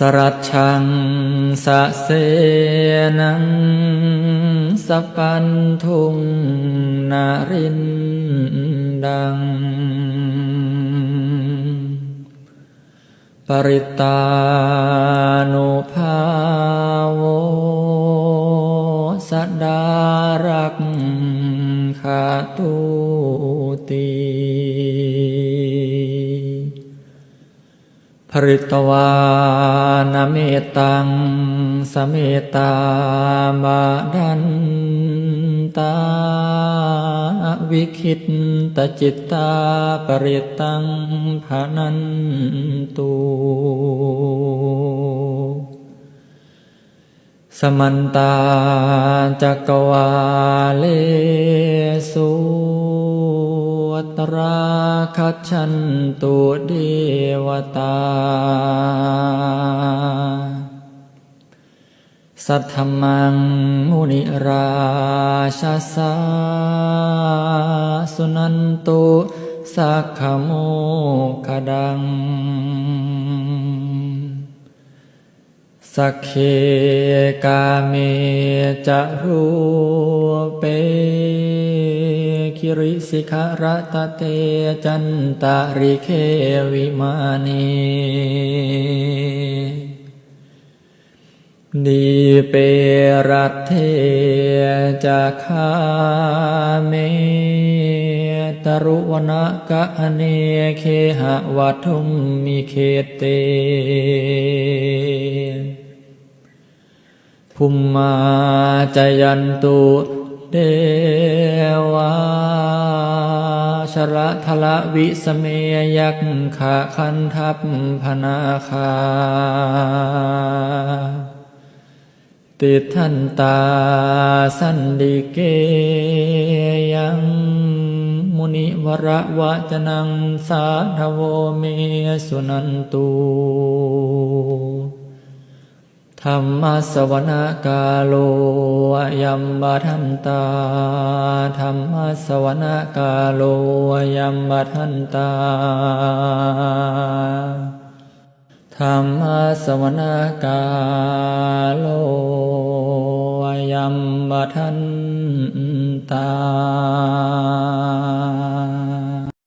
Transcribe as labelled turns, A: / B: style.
A: สรัชังสะเสนังสปปันทุงนารินดัง ปริตานุภาโวสดารักขาตุตีภริตวา เมตังสเมตาบาดันตาวิคิตตจิตตาปริตังภานันตุสมันตาจักวาเลสุวัตราคัจฉันตุเดวตา สัทธมังมุนิราชาสาสุนันตุสักขโมคดัง สักเคกาเมจะรูเปคิริสิขรตเตจันตาริเควิมานี ดีเปรัตเทจะคาเมตรุวนกะเนเคหะวัทุมมิเคเตภุมมาจยันตุเดวาชระทละวิสเมยักขะคันทัพพนาคา ติทันตาสันดิเกยังมุนิวระวะจนังสาธโวเมสุนันตุธรรมสวนกาโลยัมบทันตาธรรมสวนกาโลยัมบทันตา ธรรมสวนกาโลยัมบทันตา